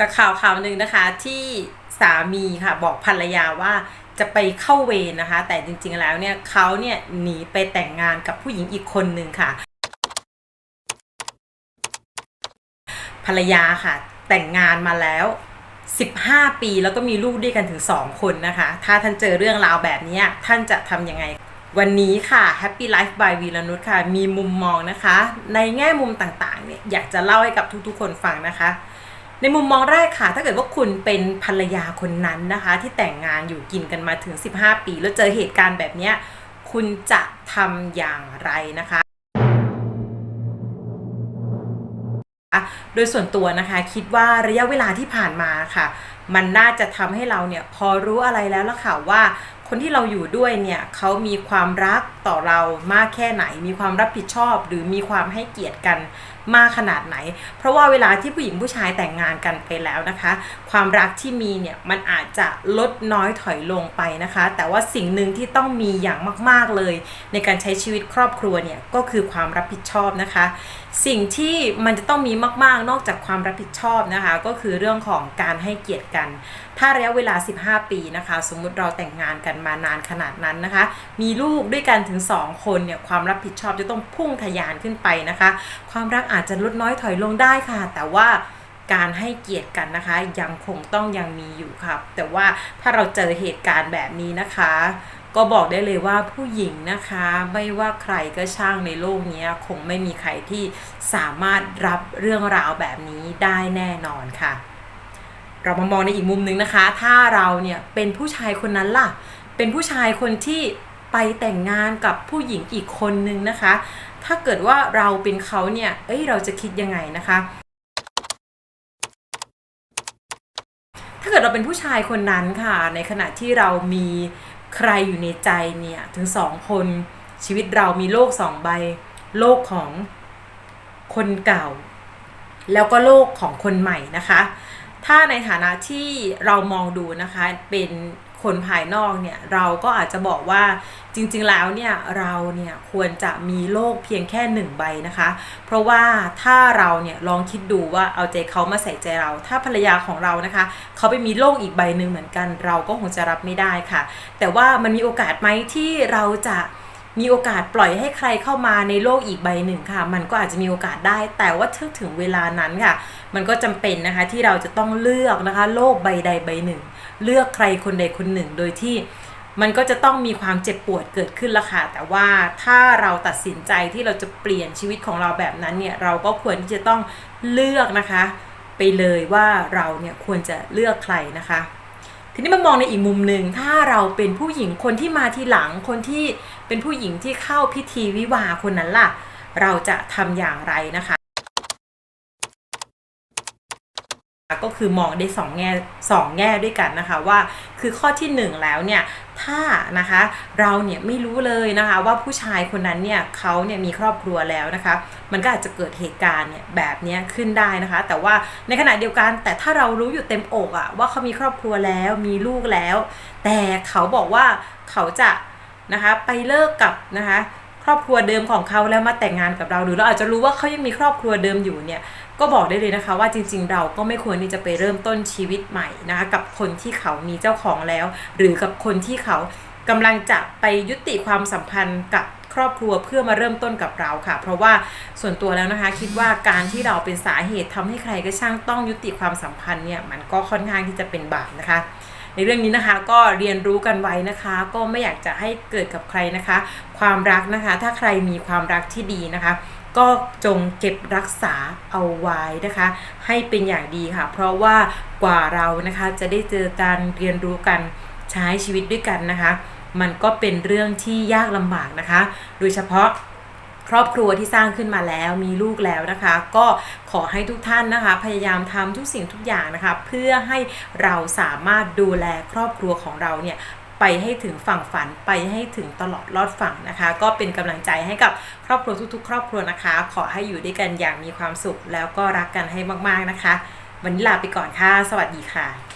จากข่าวข่าวหนึ่งนะคะที่สามีค่ะบอกภรรยาว่าจะไปเข้าเวรนะคะ แต่จริงๆแล้วเนี่ยเขาเนี่ยหนีไปแต่งงานกับผู้หญิงอีกคนหนึ่งค่ะ ภรรยาค่ะ แต่งงานมาแล้ว 15 ปีแล้วก็มีลูกด้วยกันถึง 2 คนนะคะ ถ้าท่านเจอเรื่องราวแบบนี้ท่านจะทำยังไง วันนี้ค่ะ Happy Life by วีรนุชค่ะ มีมุมมองนะคะ ในแง่มุมต่างๆเนี่ยอยากจะเล่าให้กับทุกๆ คนฟังนะคะ ในมุมมองแรกค่ะ ถ้าเกิดว่าคุณเป็นภรรยาคนนั้นนะคะ ที่แต่งงานอยู่กินกันมาถึง 15 ปี แล้วเจอเหตุการณ์แบบนี้คุณจะทำอย่างไรนะคะ โดยส่วนตัวนะคะคิดว่าระยะเวลาที่ผ่านมาค่ะ มันน่าจะทำให้เราเนี่ยพอรู้อะไรแล้วล่ะค่ะว่าคนที่เราอยู่ด้วยเนี่ยเขามีความรักต่อเรามากแค่ไหน มีความรับผิดชอบ หรือมีความให้เกียรติกันมากขนาดไหน เพราะว่าเวลาที่ผู้หญิงผู้ชายแต่งงานกันไปแล้วนะคะ ความรักที่มีเนี่ยมันอาจจะลดน้อยถอยลงไปนะคะ แต่ว่าสิ่งหนึ่งที่ต้องมีอย่างมาก ๆเลย ในการใช้ชีวิตครอบครัวเนี่ยก็คือความรับผิดชอบนะคะ สิ่งที่มันจะต้องมีมาก ๆ นอกจากความรับผิดชอบนะคะ ก็คือเรื่องของการให้เกียรติกัน ถ้าระยะเวลา 15 ปีนะคะ สมมุติเราแต่งงานกันมานานขนาดนั้นนะคะ มีลูกด้วยกันถึง 2 คนเนี่ยความรับผิดชอบจะต้องพุ่งทะยานขึ้นไปนะคะ ความรักอาจจะลดน้อยถอยลงได้ค่ะ แต่ว่าการให้เกียรติกันนะคะ ยังคงต้องยังมีอยู่ครับแต่ว่าถ้าเราเจอเหตุการณ์แบบนี้นะคะ ก็บอกได้เลยว่าผู้หญิงนะคะ ไม่ว่าใครก็ช่างในโลกนี้คงไม่มีใครที่สามารถรับเรื่องราวแบบนี้ได้แน่นอนค่ะ เรามามองในอีกมุมหนึ่งนะคะ ถ้าเราเนี่ยเป็นผู้ชายคนนั้นล่ะ เป็นผู้ชายคนที่ ไปแต่งงานกับผู้หญิงอีกคนนึงนะคะ ถ้าเกิดว่าเราเป็นเขาเนี่ย เอ้ย เราจะคิดยังไงนะคะ ถ้าเกิดเราเป็นผู้ชายคนนั้นค่ะ ในขณะที่เรามีใครอยู่ในใจเนี่ย ถึงสองคนชีวิตเรามีโลกสองใบ โลกของคนเก่า แล้วก็โลกของคนใหม่นะคะ ถ้าในฐานะที่เรามองดูนะคะเป็น คนภายนอกเนี่ยเราก็อาจจะบอกว่าจริงๆแล้วเนี่ยเราเนี่ยควรจะมีโลกเพียงแค่หนึ่งใบนะคะ เพราะว่าถ้าเราเนี่ยลองคิดดูว่าเอาใจเขามาใส่ใจเรา ถ้าภรรยาของเรานะคะเขาไปมีโลกอีกใบหนึ่งเหมือนกัน เราก็คงจะรับไม่ได้ค่ะ แต่ว่ามันมีโอกาสไหมที่เราจะมีโอกาสปล่อยให้ใครเข้ามาในโลกอีกใบหนึ่งค่ะ มันก็อาจจะมีโอกาสได้ แต่ว่าถ้าถึงเวลานั้นค่ะ มันก็จำเป็นนะคะที่เราจะต้องเลือกนะคะ โลกใบใดใบหนึ่ง เลือกใครคนใดคนหนึ่ง โดยที่มันก็จะต้องมีความเจ็บปวดเกิดขึ้นละค่ะ แต่ว่าถ้าเราตัดสินใจที่เราจะเปลี่ยนชีวิตของเราแบบนั้นเนี่ย เราก็ควรที่จะต้องเลือกนะคะ ไปเลยว่าเราเนี่ยควรจะเลือกใครนะคะ ทีนี้มามองในอีกมุมหนึ่ง ถ้าเราเป็นผู้หญิงคนที่มาทีหลัง คนที่เป็นผู้หญิงที่เข้าพิธีวิวาคนนั้นล่ะ เราจะทำอย่างไรนะคะ ก็คือมองได้สองแง่สองแง่ด้วยกันนะคะว่าคือข้อที่หนึ่งแล้วเนี่ยถ้านะคะเราเนี่ยไม่รู้เลยนะคะว่าผู้ชายคนนั้นเนี่ยเขาเนี่ยมีครอบครัวแล้วนะคะมันก็อาจจะเกิดเหตุการณ์เนี่ยแบบนี้ขึ้นได้นะคะ แต่ว่าในขณะเดียวกันแต่ถ้าเรารู้อยู่เต็มอกอะว่าเขามีครอบครัวแล้วมีลูกแล้ว แต่เขาบอกว่าเขาจะนะคะไปเลิกกับนะคะ ครอบครัวเดิมของเขาแล้วมาแต่งงานกับเรา หรือเราอาจจะรู้ว่าเขายังมีครอบครัวเดิมอยู่เนี่ยก็บอกได้เลยนะคะว่าจริงๆ เราก็ไม่ควรที่จะไปเริ่มต้นชีวิตใหม่นะคะกับคนที่เขามีเจ้าของแล้ว หรือกับคนที่เขากำลังจะไปยุติความสัมพันธ์กับครอบครัวเพื่อมาเริ่มต้นกับเราค่ะ เพราะว่าส่วนตัวแล้วนะคะ คิดว่าการที่เราเป็นสาเหตุทำให้ใครก็ช่างต้องยุติความสัมพันธ์เนี่ยมันก็ค่อนข้างที่จะเป็นบาปนะคะ ในเรื่องนี้นะคะก็เรียนรู้กันไว้นะคะ ก็ไม่อยากจะให้เกิดกับใครนะคะ ความรักนะคะ ถ้าใครมีความรักที่ดีนะคะก็จงเก็บรักษาเอาไว้นะคะ ให้เป็นอย่างดีค่ะ เพราะว่ากว่าเรานะคะจะได้เจอการเรียนรู้กันใช้ชีวิตด้วยกันนะคะ มันก็เป็นเรื่องที่ยากลำบากนะคะ โดยเฉพาะ ครอบครัวที่สร้างขึ้นมาแล้วมีลูกแล้วนะคะ ก็ขอให้ทุกท่านนะคะ พยายามทำทุกสิ่งทุกอย่างนะคะ เพื่อให้เราสามารถดูแลครอบครัวของเราเนี่ยไปให้ถึงฝั่งฝันไปให้ถึงตลอดรอดฝั่งนะคะ ก็เป็นกำลังใจให้กับครอบครัวทุกๆ ครอบครัวนะคะ ขอให้อยู่ด้วยกันอย่างมีความสุข แล้วก็รักกันให้มากๆนะคะ วันนี้ลาไปก่อนค่ะ สวัสดีค่ะ